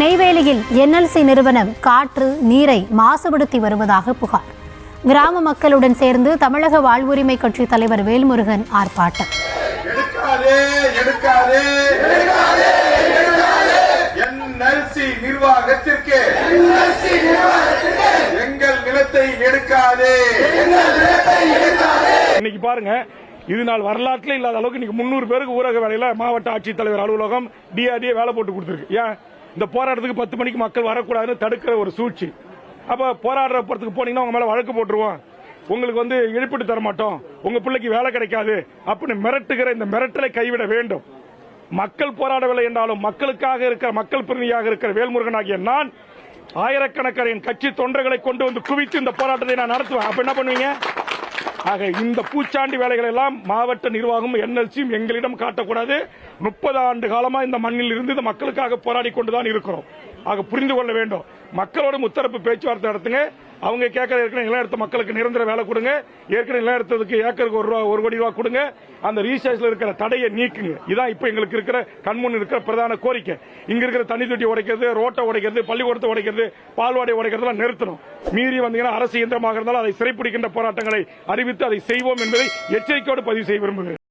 நெய்வேலியில் என்எல்சி நிறுவனம் காற்று நீரை மாசுபடுத்தி வருவதாக புகார். கிராம மக்களுடன் சேர்ந்து தமிழக வாழ்வுரிமை கட்சி தலைவர் வேல்முருகன் ஆர்ப்பாட்டம். எடுக்காதே எடுக்காதே என்எல்சி நிர்வாகத்திற்கு எங்கள் நிலத்தை எடுக்காதே. இன்னைக்கு பாருங்க இது நாள் வரலாற்றில் இல்லாத அளவுக்கு இன்னைக்கு முந்நூறு பேருக்கு ஊரக வேலையில மாவட்ட ஆட்சித்தலைவர் அலுவலகம் டிஆர்டிஏ வேலை போட்டு கொடுத்துருக்கு. ஏன்? இந்த போராட்டத்துக்கு பத்து மணிக்கு மக்கள் வரக்கூடாதுன்னு தடுக்கிற ஒரு சூழ்ச்சி. அப்ப போராடுற போறதுக்கு போனீங்கன்னா உங்க மேல வழக்கு போட்டுருவோம். உங்களுக்கு வந்து இழப்பீடு தர மாட்டோம். உங்க பிள்ளைக்கு வேலை கிடைக்காது அப்படின்னு மிரட்டுகிற இந்த மிரட்டலை கைவிட வேண்டும். மக்கள் போராடவில்லை என்றாலும் மக்களுக்காக இருக்கிற மக்கள் பிரதிநிதியாக இருக்கிற வேல்முருகன் ஆகிய நான் ஆயிரக்கணக்கான என் கட்சி தொண்டர்களை கொண்டு வந்து குவித்து இந்த போராட்டத்தை நான் நடத்துவேன். அப்ப என்ன பண்ணுவீங்க? ஆக இந்த பூச்சாண்டி வேலைகள் எல்லாம் மாவட்ட நிர்வாகம் என்எல்சியும் எங்களிடம் காட்டக்கூடாது. முப்பது ஆண்டு காலமா இந்த மண்ணில் இருந்து இந்த மக்களுக்காக போராடி கொண்டுதான் இருக்கிறோம். ஆக புரிந்து கொள்ள வேண்டும். மக்களோட முத்தரப்பு பேச்சுவார்த்தை நடத்துங்க. அவங்க கேட்கற ஏற்கனவே நிலம் எடுத்த மக்களுக்கு நிரந்தர வேலை கொடுங்க. ஏற்கனவே நிலம் எடுத்ததுக்கு ஏக்கருக்கு ஒரு ரூபா ஒரு கோடி ரூபா கொடுங்க. அந்த ரீசார்ஜ்ல இருக்கிற தடையை நீக்குங்க. இதான் இப்ப எங்களுக்கு இருக்கிற கண்முன் இருக்கிற பிரதான கோரிக்கை. இங்க இருக்கிற தண்ணி தொட்டி உடைக்கிறது ரோட்டை உடைக்கிறது பள்ளிக்கூடத்தை உடைக்கிறது பால்வாடை உடைக்கிறதுலாம் நிறுத்தணும். மீறி வந்தீங்கன்னா அரசு இயந்திரமாக இருந்தாலும் அதை சிறைப்பிடிக்கின்ற போராட்டங்களை அறிவித்து அதை செய்வோம் என்பதை எச்சரிக்கையோடு பதிவு செய்ய விரும்புகிறேன்.